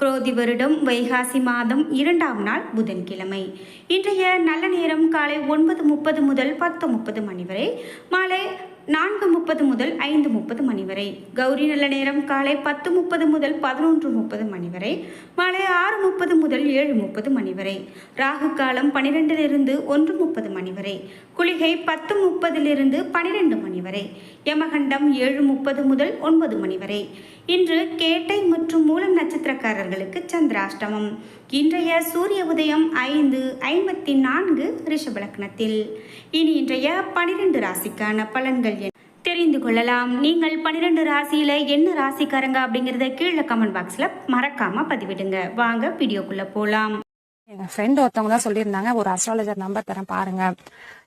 குரோதி வருடம் வைகாசி மாதம் இரண்டாம் நாள் புதன்கிழமை. இன்றைய நல்ல நேரம் காலை ஒன்பது முப்பது முதல் பத்து முப்பது மணி வரை மாலை நான்கு முப்பது முதல் ஐந்து முப்பது மணி வரை. கௌரி நல்ல நேரம் காலை பத்து முப்பது முதல் பதினொன்று முப்பது மணி வரை மாலை ஆறு முப்பது முதல் ஏழு முப்பது மணி வரை. ராகு காலம் பனிரெண்டிலிருந்து ஒன்று முப்பது மணி வரை குளிகை பத்து முப்பதிலிருந்து பனிரெண்டு மணி வரை யமகண்டம் ஏழு முப்பது முதல் ஒன்பது மணி வரை. இன்று கேட்டை மற்றும் மூலம் நட்சத்திரக்காரர்களுக்கு சந்திராஷ்டமம். இன்றைய சூரிய உதயம் ஐந்து ஐம்பத்தி நான்கு ரிஷபலக்னத்தில். இனி இன்றைய பனிரெண்டு ராசிக்கான பலன்கள் தெரிந்து கொள்ளலாம். நீங்கள் பன்னிரெண்டு ராசியில என்ன ராசிக்காரங்க அப்படிங்கிறத கீழே கமெண்ட் பாக்ஸ்ல மறக்காம பதிவிடுங்க. வாங்க வீடியோக்குள்ள போலாம். எங்க ஃப்ரெண்ட் ஒருத்தவங்க தான் சொல்லியிருந்தாங்க. ஒரு அஸ்ட்ராலஜர் நம்பர் தரேன் பாருங்க.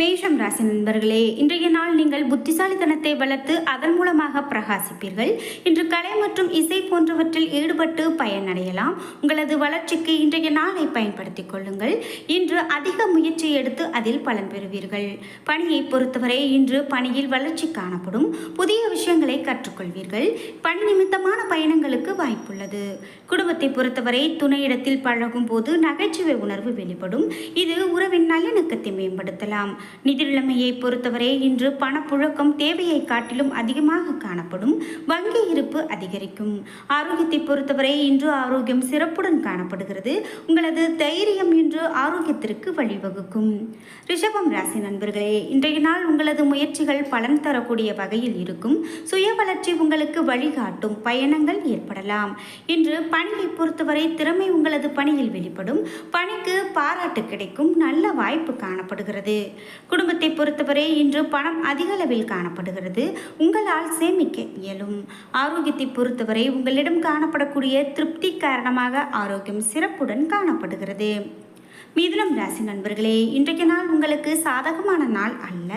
மேஷம் ராசி நண்பர்களே இன்றைய நாள் நீங்கள் புத்திசாலித்தனத்தை வளர்த்து அதன் மூலமாக பிரகாசிப்பீர்கள். இன்று கலை மற்றும் இசை போன்றவற்றில் ஈடுபட்டு பயனடையலாம். உங்களது வளர்ச்சிக்கு இன்றைய நாளை பயன்படுத்திக் கொள்ளுங்கள். இன்று அதிக முயற்சி எடுத்து அதில் பலன் பெறுவீர்கள். பணியை பொறுத்தவரை இன்று பணியில் வளர்ச்சி காணப்படும். புதிய விஷயங்களை கற்றுக்கொள்வீர்கள். பணி நிமித்தமான பயணங்களுக்கு வாய்ப்புள்ளது. குடும்பத்தை பொறுத்தவரை துணையிடத்தில் பழகும் போது நகைச்சுவை உணர்வு வெளிப்படும். இது உறவின் நல்லிணக்கத்தை மேம்படுத்தலாம். நிதிநிலைமையை பொறுத்தவரை இன்று பணப்புழக்கம் தேவையை காட்டிலும் அதிகமாக காணப்படும் வங்கி இருப்பு அதிகரிக்கும். ஆரோக்கியத்தை பொறுத்தவரை இன்று ஆரோக்கியம் சிறப்புடன் காணப்படுகிறது. உங்களது தைரியம் இன்று ஆரோக்கியத்திற்கு வழிவகுக்கும். ரிஷபம் ராசி நண்பர்களே இன்றைய நாள் உங்களது முயற்சிகள் பலன் தரக்கூடிய வகையில் இருக்கும். சுய வளர்ச்சி உங்களுக்கு வழிகாட்டும் பயணங்கள் ஏற்படலாம். இன்று பணியை பொறுத்தவரை திறமை உங்களது பணியில் வெளிப்படும். பணிக்கு பாராட்டு கிடைக்கும். நல்ல வாய்ப்பு காணப்படுகிறது. குடும்பத்தை பொறுத்தவரை இன்று பணம் அதிக அளவில் காணப்படுகிறது. உங்களால் சேமிக்க இயலும். ஆரோக்கியத்தை பொறுத்தவரை உங்களிடம் காணப்படக்கூடிய திருப்தி காரணமாக ஆரோக்கியம் சிறப்புடன் காணப்படுகிறது. மிதுனம் ராசி நண்பர்களே இன்றைக்கு நாள் உங்களுக்கு சாதகமான நாள் அல்ல.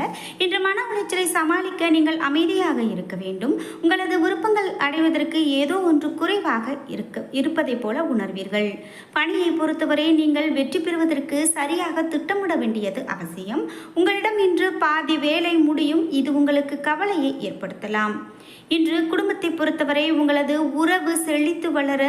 இன்று மன உளைச்சலை சமாளிக்க நீங்கள் அமைதியாக இருக்க வேண்டும். உங்களது விருப்பங்கள் அடைவதற்கு ஏதோ ஒன்று குறைவாக இருக்க இருப்பதை போல உணர்வீர்கள். பணியை பொறுத்தவரை நீங்கள் வெற்றி பெறுவதற்கு சரியாக திட்டமிட வேண்டியது அவசியம். உங்களிடம் இன்று பாதி வேலை முடியும். இது உங்களுக்கு கவலையை ஏற்படுத்தலாம். இன்று குடும்பத்தை பொறுத்தவரை உங்களது உறவு செழித்து வளர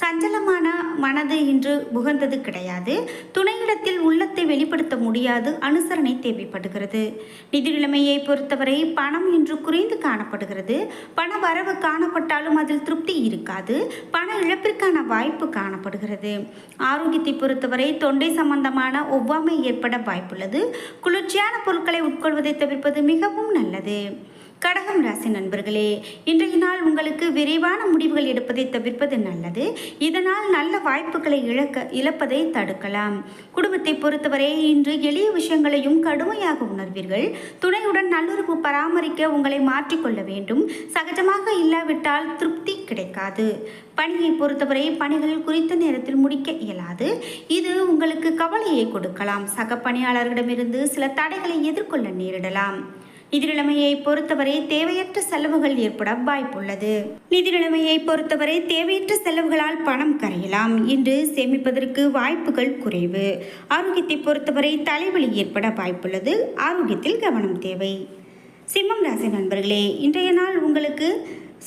சஞ்சலமான மனது இன்று உகந்தது கிடையாது. துணையிடத்தில் உள்ளத்தை வெளிப்படுத்த முடியாது. அனுசரணை தேவைப்படுகிறது. நிதி நிலைமையை பொறுத்தவரை பணம் இன்று குறைந்து காணப்படுகிறது. பண வரவு காணப்பட்டாலும் அதில் திருப்தி இருக்காது. பண இழப்பிற்கான வாய்ப்பு காணப்படுகிறது. ஆரோக்கியத்தை பொறுத்தவரை தொண்டை சம்பந்தமான ஒவ்வாமை ஏற்பட வாய்ப்புள்ளது. குளிர்ச்சியான பொருட்களை உட்கொள்வதை தவிர்ப்பது மிகவும் நல்லது. கடகம் ராசி நண்பர்களே இன்றைய நாள் உங்களுக்கு விரைவான முடிவுகள் எடுப்பதை தவிர்ப்பது நல்லது. இதனால் நல்ல வாய்ப்புகளை இழக்க இழப்பதை தடுக்கலாம். குடும்பத்தை பொறுத்தவரை இன்று எளிய விஷயங்களையும் கடுமையாக உணர்வீர்கள். துணையுடன் நல்லுறவு பராமரிக்க உங்களை மாற்றிக்கொள்ள வேண்டும். சகஜமாக இல்லாவிட்டால் திருப்தி கிடைக்காது. பணியை பொறுத்தவரை பணிகள் குறித்த நேரத்தில் முடிக்க இயலாது. இது உங்களுக்கு கவலையை கொடுக்கலாம். சக பணியாளர்களிடமிருந்து சில தடைகளை எதிர்கொள்ள நேரிடலாம். நிதி நிலைமையை பொறுத்தவரை தேவையற்ற செலவுகள் ஏற்பட வாய்ப்புள்ளது. நிதி நிலைமையை பொறுத்தவரை தேவையற்ற செலவுகளால் பணம் கரையலாம். இன்று சேமிப்பதற்கு வாய்ப்புகள் குறைவு. ஆரோக்கியத்தை பொறுத்தவரை தலைவலி ஏற்பட வாய்ப்புள்ளது. ஆரோக்கியத்தில் கவனம் தேவை. சிம்மம் ராசி நண்பர்களே இன்றைய நாள் உங்களுக்கு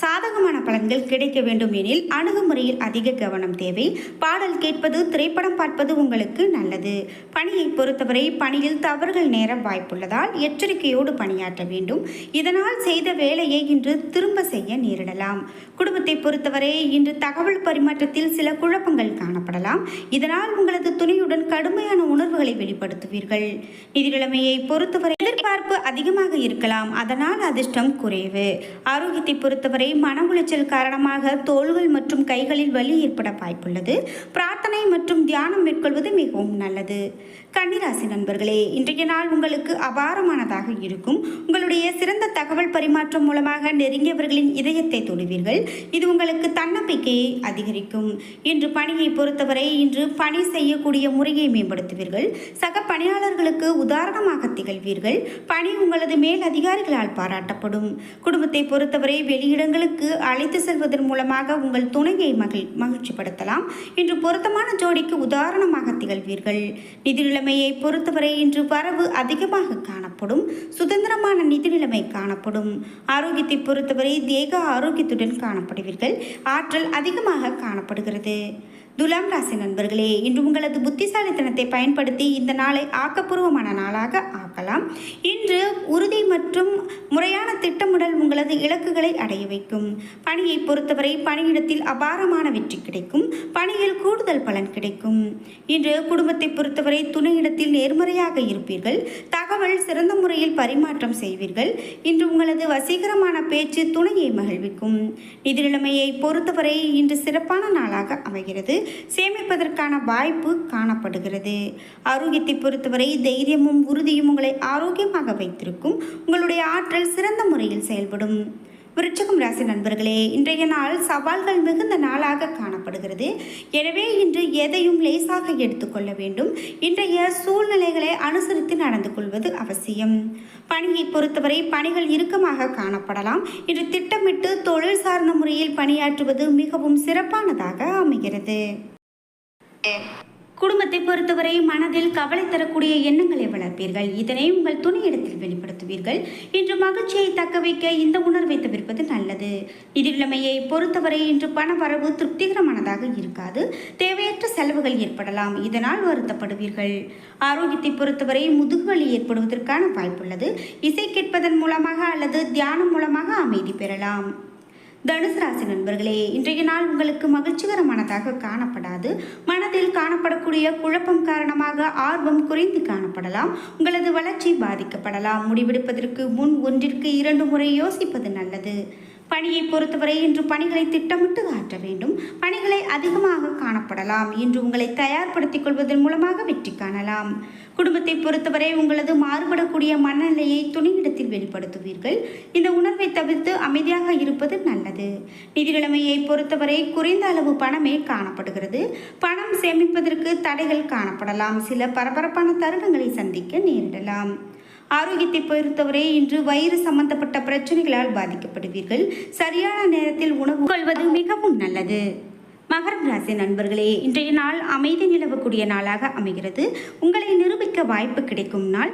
சாதகமான பலன்கள் கிடைக்க வேண்டும் எனில் அணுகுமுறையில் அதிக கவனம் தேவை. பாடல் கேட்பது திரைப்படம் பார்ப்பது உங்களுக்கு நல்லது. பணியை பொறுத்தவரை பணியில் தவறுகள் நேர வாய்ப்புள்ளதால் எச்சரிக்கையோடு பணியாற்ற வேண்டும். இதனால் செய்த வேலையை இன்று திரும்ப செய்ய நேரிடலாம். குடும்பத்தை பொறுத்தவரை இன்று தகவல் பரிமாற்றத்தில் சில குழப்பங்கள் காணப்படலாம். இதனால் உங்களது துணையுடன் கடுமையான உணர்வுகளை வெளிப்படுத்துவீர்கள். நிதிநிலைமையை பொறுத்தவரை எதிர்பார்ப்பு அதிகமாக இருக்கலாம். அதனால் அதிர்ஷ்டம் குறைவு. ஆரோக்கியத்தை பொறுத்தவரை மன உளைச்சல் காரணமாக தோள்கள் மற்றும் கைகளில் வலி ஏற்பட வாய்ப்புள்ளது. பிரார்த்தனை மற்றும் தியானம் மேற்கொள்வது மிகவும் நல்லது. கன்னிராசி நண்பர்களே இன்றைய நாள் உங்களுக்கு அபாரமானதாக இருக்கும். உங்களுடைய சிறந்த தகவல் பரிமாற்றம் மூலமாக நெருங்கியவர்களின் இதயத்தை தொடுவீர்கள். இது உங்களுக்கு தன்னம்பிக்கையை அதிகரிக்கும். இன்று பணியை பொறுத்தவரை இன்று பணி செய்யக்கூடிய முறையை மேம்படுத்துவீர்கள். சக பணியாளர்களுக்கு உதாரணமாக திகழ்வீர்கள். பணி உங்களது மேல் அதிகாரிகளால் பாராட்டப்படும். குடும்பத்தை பொறுத்தவரை வெளியிடங்களுக்கு அழைத்து செல்வதன் மூலமாக உங்கள் துணையை மகிழ் மகிழ்ச்சிப்படுத்தலாம். இன்று பொருத்தமான ஜோடிக்கு உதாரணமாக திகழ்வீர்கள். நிதி நிலைமையை பொறுத்தவரை இன்று வரவு அதிகமாக காணப்படும் சுதந்திரமான நிதி நிலைமை காணப்படும். ஆரோக்கியத்தை பொறுத்தவரை தேக ஆரோக்கியத்துடன் காணப்படுவீர்கள். ஆற்றல் அதிகமாக காணப்படுகிறது. துலாம் ராசி நண்பர்களே இன்று உங்களது புத்திசாலித்தனத்தை பயன்படுத்தி இந்த நாளை ஆக்கப்பூர்வமான நாளாக பார்க்கலாம். இன்று உறுதி மற்றும் முறையான திட்டமிடல் உங்களது இலக்குகளை அடைய வைக்கும். பணியை பொறுத்தவரை பணியிடத்தில் அபாரமான வெற்றி கிடைக்கும். பணியில் கூடுதல் பலன் கிடைக்கும். இன்று குடும்பத்தை பொறுத்தவரை துணையிடத்தில் நேர்மறையாக இருப்பீர்கள். தகவல் சிறந்த முறையில் பரிமாற்றம் செய்வீர்கள். இன்று உங்களது வசீகரமான பேச்சு துணையை மகிழ்விக்கும். நிதி நிலைமையை பொறுத்தவரை இன்று சிறப்பான நாளாக அமைகிறது. சேமிப்பதற்கான வாய்ப்பு காணப்படுகிறது. ஆரோக்கியத்தை பொறுத்தவரை தைரியமும் உறுதியும் உங்களை ஆரோக்கியமாக வைத்திருக்கும். உங்களுடைய ஆற்றல் சிறந்த முறையில் செயல்படும். விருச்சகம் ராசி நண்பர்களே இன்றைய நாள் சவால்கள் மிகுந்த நாளாக காணப்படுகிறது. எனவே இன்று எதையும் லேசாக எடுத்துக்கொள்ள வேண்டும். இன்றைய சூழ்நிலைகளை அனுசரித்து நடந்து கொள்வது அவசியம். பணியை பொறுத்தவரை பணிகள் இறுக்கமாக காணப்படலாம். இன்று திட்டமிட்டு தொழில் சார்ந்த முறையில் பணியாற்றுவது மிகவும் சிறப்பானதாக அமைகிறது. குடும்பத்தை பொறுத்தவரை மனதில் கவலை தரக்கூடிய எண்ணங்களை வளர்ப்பீர்கள். இதனை உங்கள் துணையிடத்தில் வெளிப்படுத்துவீர்கள். இன்று மகிழ்ச்சியை தக்க வைக்க இந்த உணர்வை தவிர்ப்பது நல்லது. நிதிநிலைமையை பொறுத்தவரை இன்று பண வரவு திருப்திகரமானதாக இருக்காது. தேவையற்ற செலவுகள் ஏற்படலாம். இதனால் வருத்தப்படுவீர்கள். ஆரோக்கியத்தை பொறுத்தவரை முதுகுவலி ஏற்படுவதற்கான வாய்ப்புள்ளது. இசை கேட்பதன் மூலமாக அல்லது தியானம் மூலமாக அமைதி பெறலாம். தனுசு ராசி நண்பர்களே இன்றைய நாள் உங்களுக்கு மகிழ்ச்சிகரமானதாக காணப்படாது. மனதில் காணப்படக்கூடிய குழப்பம் காரணமாக ஆர்வம் குறைந்து காணப்படலாம். உங்களது வளர்ச்சி பாதிக்கப்படலாம். முடிவெடுப்பதற்கு முன் ஒன்றிற்கு இரண்டு முறை யோசிப்பது நல்லது. பணியை பொறுத்தவரை இன்று பணிகளை திட்டமிட்டு ஆற்ற வேண்டும். பணிகளை அதிகமாக காணப்படலாம் இன்று உங்களை தயார்படுத்திக் கொள்வதன் மூலமாக வெற்றி காணலாம். குடும்பத்தை பொறுத்தவரை உங்களது மாறுபடக்கூடிய மனநிலையை துணையிடத்தில் வெளிப்படுத்துவீர்கள். இந்த உணர்வை தவிர்த்து அமைதியாக இருப்பது நல்லது. நிதி நிலைமையை பொறுத்தவரை குறைந்த அளவு பணமே காணப்படுகிறது. பணம் சேமிப்பதற்கு தடைகள் காணப்படலாம். சில பரபரப்பான தருணங்களை சந்திக்க நேரிடலாம். ஆரோக்கியத்தை பொறுத்தவரை இன்று வயிறு சம்பந்தப்பட்ட பிரச்சனைகளால் பாதிக்கப்படுவீர்கள். சரியான நேரத்தில் உணவு கொள்வது மிகவும் நல்லது. மகரம் ராசி நண்பர்களே இன்றைய நாள் அமைதி நிலவக்கூடிய நாளாக அமைகிறது. உங்களை நிரூபிக்க வாய்ப்பு கிடைக்கும் நாள்.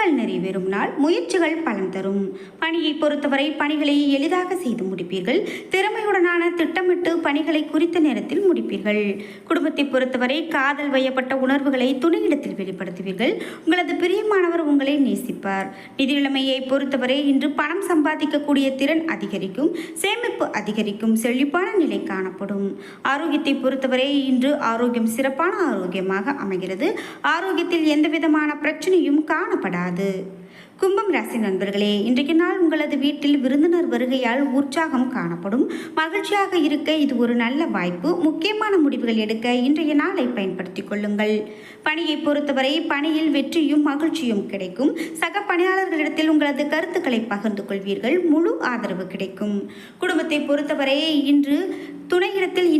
விருப்பங்கள் நிறைவேறும் நாள் முயற்சிகள் பலன் தரும். பணியை பொறுத்தவரை பணிகளை எளிதாக செய்து முடிப்பீர்கள். திறமையுடனான திட்டமிட்டு பணிகளை குறித்த நேரத்தில் முடிப்பீர்கள். குடும்பத்தை பொறுத்தவரை காதல் வயப்பட்ட உணர்வுகளை துணையிடத்தில் வெளிப்படுத்துவீர்கள். உங்களது பிரியமானவர் உங்களை நேசிப்பார். நிதி நிலைமையை பொறுத்தவரை இன்று பணம் சம்பாதிக்கக்கூடிய திறன் அதிகரிக்கும் சேமிப்பு அதிகரிக்கும் செழிப்பான நிலை காணப்படும். ஆரோக்கியத்தை பொறுத்தவரை இன்று ஆரோக்கியம் சிறப்பான ஆரோக்கியமாக அமைகிறது. ஆரோக்கியத்தில் எந்த விதமான பிரச்சனையும் காணப்படாது. கூடாது கும்பம் ராசி நண்பர்களே இன்றைக்கு நாள் உங்களது வீட்டில் விருந்தினர் வருகையால் உற்சாகம் காணப்படும். மகிழ்ச்சியாக இருக்க இது ஒரு நல்ல வாய்ப்பு. முக்கியமான முடிவுகள் எடுக்க இன்றைய நாளை பயன்படுத்திக் கொள்ளுங்கள். பணியை பொறுத்தவரை பணியில் வெற்றியும் மகிழ்ச்சியும் கிடைக்கும். சக பணியாளர்களிடத்தில் உங்களது கருத்துக்களை பகிர்ந்து கொள்வீர்கள். முழு ஆதரவு கிடைக்கும். குடும்பத்தை பொறுத்தவரை இன்று துணையிடத்தில்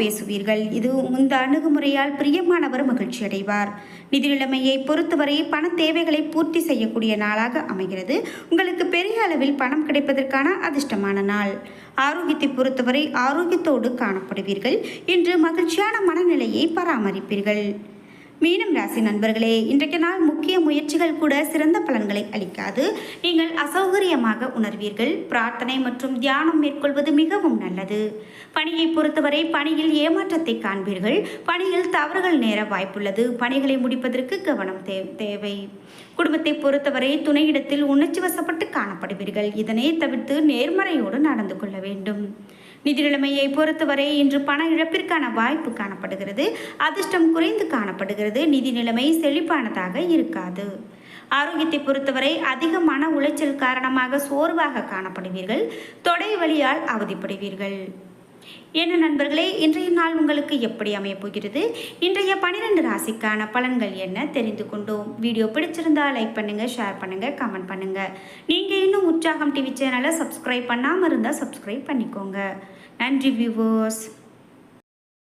பேசுவீர்கள். இது இந்த அணுகுமுறையால் பிரியமானவர் மகிழ்ச்சி அடைவார். நிதி நிலைமையை பொறுத்தவரை பண தேவைகளை பூர்த்தி செய்யக்கூடிய நாளாக அமைகிறது. உங்களுக்கு பெரிய அளவில் பணம் கிடைப்பதற்கான அதிர்ஷ்டமான நாள். ஆரோக்கியத்தை பொறுத்தவரை ஆரோக்கியத்தோடு காணப்படுவீர்கள். இன்று மகிழ்ச்சியான மனநிலையை பராமரிப்பீர்கள். மீனம் ராசி நண்பர்களே இன்றைக்கு நாள் முக்கிய முயற்சிகள் கூட சிறந்த பலன்களை அளிக்காது. நீங்கள் அசௌகரியமாக உணர்வீர்கள். பிரார்த்தனை மற்றும் தியானம் மேற்கொள்வது மிகவும் நல்லது. பணியை பொறுத்தவரை பணியில் ஏமாற்றத்தை காண்பீர்கள். பணியில் தவறுகள் நேர வாய்ப்புள்ளது. பணிகளை முடிப்பதற்கு கவனம் தே தேவை. குடும்பத்தை பொறுத்தவரை துணையிடத்தில் உணர்ச்சி வசப்பட்டு காணப்படுவீர்கள். இதனை தவிர்த்து நேர்மறையோடு நடந்து கொள்ள வேண்டும். நிதி நிலைமையை பொறுத்தவரை இன்று பண இழப்பிற்கான வாய்ப்பு காணப்படுகிறது. அதிர்ஷ்டம் குறைந்து காணப்படுகிறது. நிதி நிலைமை செழிப்பானதாக இருக்காது. ஆரோக்கியத்தை பொறுத்தவரை அதிக மன உளைச்சல் காரணமாக சோர்வாக காணப்படுவீர்கள். தொடை வழியால் அவதிப்படுவீர்கள். என்ன நண்பர்களே இன்றைய நாள் உங்களுக்கு எப்படி அமையப்போகிறது இன்றைய பன்னிரெண்டு ராசிக்கான பலன்கள் என்ன தெரிந்து கொண்டோம். வீடியோ பிடிச்சிருந்தா லைக் பண்ணுங்க ஷேர் பண்ணுங்க கமெண்ட் பண்ணுங்க. நீங்க இன்னும் உற்சாகம் டிவி சேனலை சப்ஸ்கிரைப் பண்ணாமல் இருந்தால் சப்ஸ்கிரைப் பண்ணிக்கோங்க. நன்றி வியூவர்ஸ்